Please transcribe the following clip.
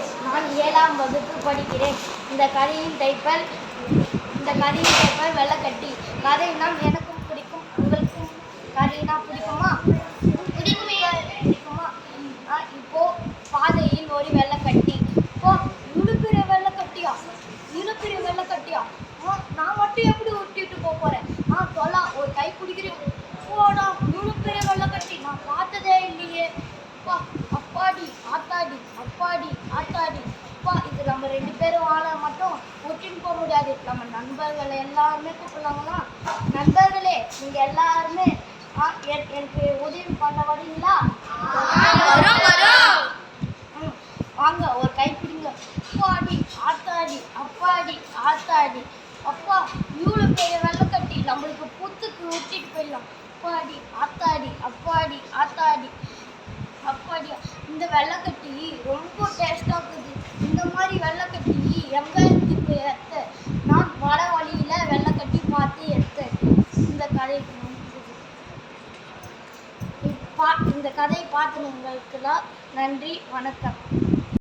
சுரேஷ் நான் ஏழாம் வகுப்பு படிக்கிறேன். இந்த கதையின் தைப்பல் இந்த கதையின் தைப்பல் வெள்ளக்கட்டி. கதைனா எனக்கும் பிடிக்கும் உங்களுக்கும் கதைனா பிடிக்குமா? பிடிக்குமே பிடிக்குமா? ஆ, இப்போ பாதையில் ஒரு வெள்ளக்கட்டி. இப்போ இவ்வளோ பெரிய வெள்ளக்கட்டியா? இவ்வளோ பெரிய வெள்ளக்கட்டியா? ஆ, நான் மட்டும் எப்படி ஒட்டிட்டு போக போறேன்? ஆ தொலா ஒரு கை பிடிக்கிறேன் போடா இவ்வளோ பெரிய வெள்ளக்கட்டி. நான் பார்த்ததே இல்லையே. பா அப்பாடி ஆத்தாடி அப்பாடி ஆத்தாடி அப்பா இது நம்ம ரெண்டு பேரும் வாழ மட்டும் ஒட்டின்னு போக முடியாது. நம்ம நண்பர்கள் எல்லாருமே கூப்பிடலாங்களா நண்பர்களே நீங்கள் எல்லாருமே எனக்கு உதவி பண்ண வரீங்களா? வாங்க ஒரு கை பிடிங்க. அப்பாடி ஆத்தாடி அப்பாடி ஆத்தாடி. அப்பா இவ்வளோ பெரிய வெள்ளக்கட்டி நம்மளுக்கு புத்துக்கு ஊட்டிட்டு போயிடலாம். அப்பாடி ஆத்தாடி அப்பாடி ஆத்தாடி. அப்பாடி இந்த வெள்ளக்கட்டி ரொம்ப டேஸ்டாக மாதிரி இந்த மாதிரி வெள்ளக்கட்டி எங்கே இருக்கு எடுத்த நான் வர வழியில் வெள்ளக்கட்டி பார்த்து எடுத்தேன் இந்த கதை பா இந்த கதையை பார்த்து உங்களுக்குலாம் நன்றி வணக்கம்.